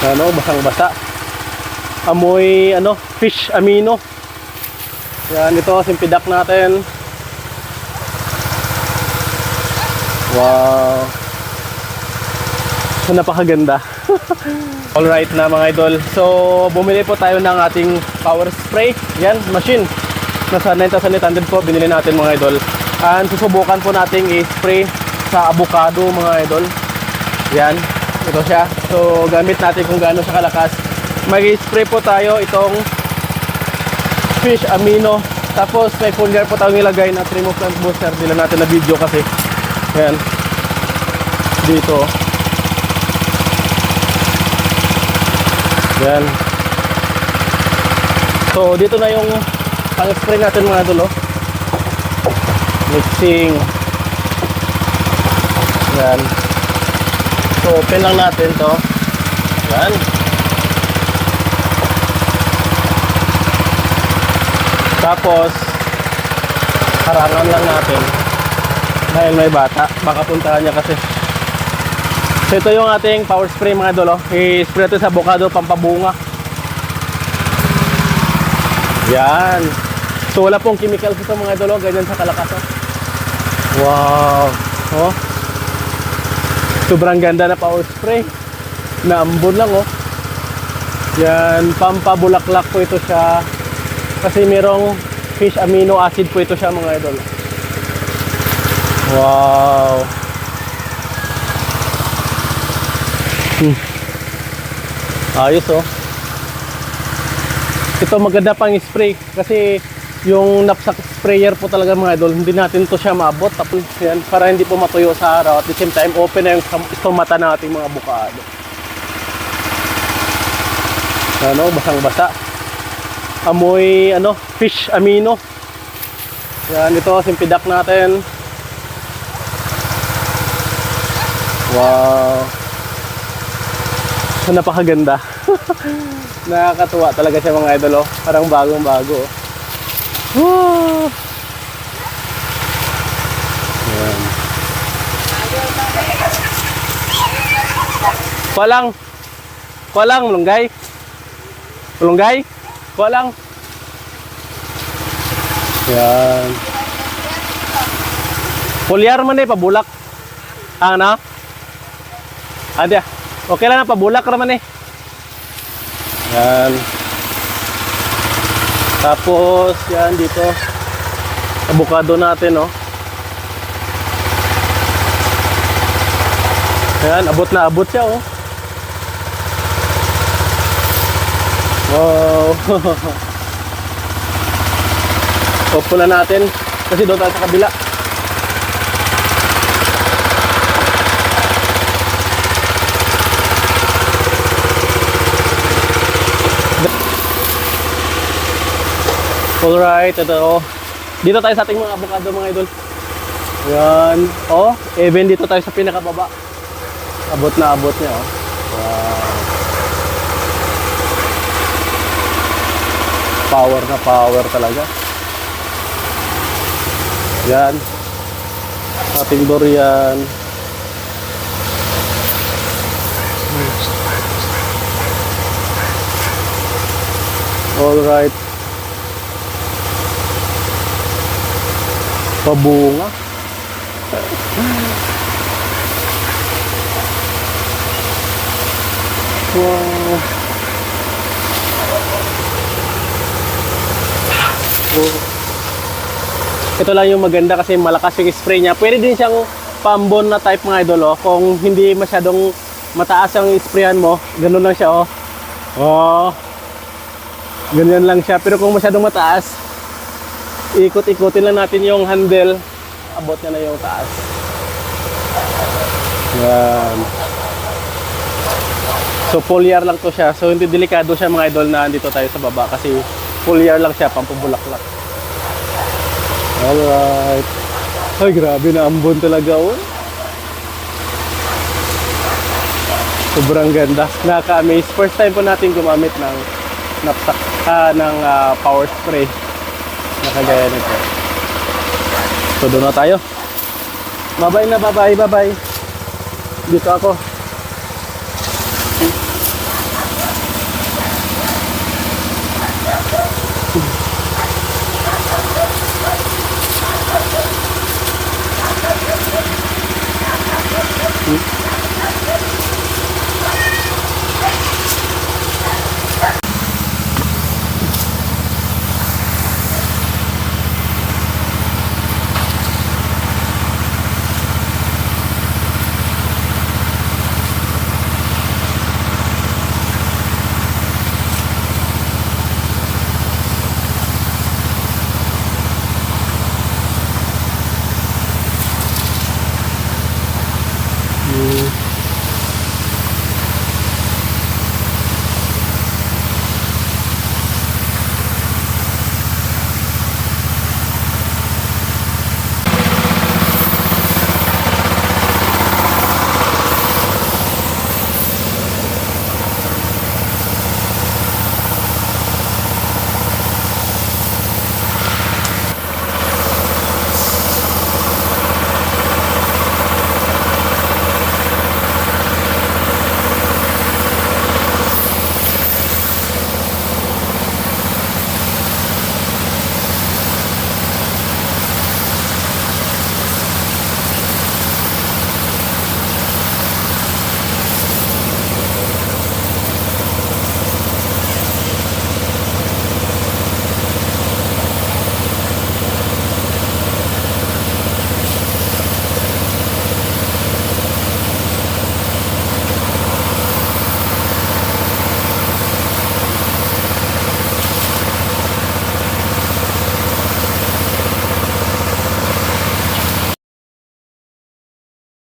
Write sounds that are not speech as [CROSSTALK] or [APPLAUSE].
Ano, basang-basa. Amoy, ano, fish amino. Yan, ito, simpidak natin. Wow. So, napakaganda. [LAUGHS] Alright na mga idol. So, bumili po tayo ng ating power spray. Yan, machine. Nasa 9,800 po, binili natin mga idol. And susubukan po nating i-spray sa avocado mga idol. Yan, ito siya. So, gamit natin kung gaano siya kalakas. Mag-spray po tayo itong fish amino. Tapos may foliar po tayong ilagay na trim of plant booster. Dila natin na video kasi. Yan. Dito. Yan. So, dito na yung pang-spray natin mga idol, oh. Mixing. Yan. So, open lang natin to. Yan. Tapos, harangan lang natin. Dahil may bata. Baka puntahan niya kasi. So, ito yung ating power spray mga idol. Oh. I-spray natin sa avocado pampabunga. Yan. So, wala pong chemicals ito mga idol. oh. Ganyan sa kalakas. Oh. Wow. Sobrang ganda na power spray. Naambon lang oh. Yan, pampabulaklak po ito siya. Kasi merong fish amino acid po ito siya mga idol. Wow. Hmm. Ayos oh. Ito maganda pang spray kasi yung knapsack sprayer po talaga mga idol, hindi natin to siya maabot. Tapos yan, para hindi po matuyo sa araw. At the same time, open na yung itong mata ng ating mga bukado. Ano, basang-basa. Amoy, ano, fish amino. Yan, ito, simpidak natin. Wow. Napakaganda. [LAUGHS] Nakakatuwa talaga siya mga idol, oh. Parang bagong-bago, oh. Woo! Yan. Kualang. Kualang, malunggay. Malunggay. Kualang. Yan. Pulyar man eh, pabulak. Ah, na? Ada. Okay lang na, pabulak naman eh. Yan. Tapos, yan dito. Avocado natin, oh. Yan, abot na abot siya, oh. Wow. [LAUGHS] Opo na natin. Kasi doon tayo sa kabila. Alright, ito oh. Dito tayo sa ating mga avocado mga idol. Yan. Oh, even dito tayo sa pinakababa. Abot na abot niya oh. Wow. Power na power talaga. Yan. Ating durian. Alright. Pabunga. Wow. Oh. Ito lang yung maganda kasi malakas yung spray niya. Pwede din siyang pambon na type mga idol oh. Kung hindi masyadong mataas ang sprayan mo, ganun lang siya oh. Oh. Ganyan lang siya. Pero kung masyadong mataas, ikot-ikotin lang natin yung handle. Abot niya na yung taas. Yan. So full year lang to siya. So hindi delikado siya mga idol na andito tayo sa baba kasi full year lang siya, pampabulaklak. Alright. Ay, grabe na ambon talaga oh. Sobrang ganda. Nakaka-amaze. First time po natin gumamit ng napsak ah, ng ah, power spray na kagaya nito. So doon na tayo. Bye-bye na, bye-bye, bye-bye. Dito ako.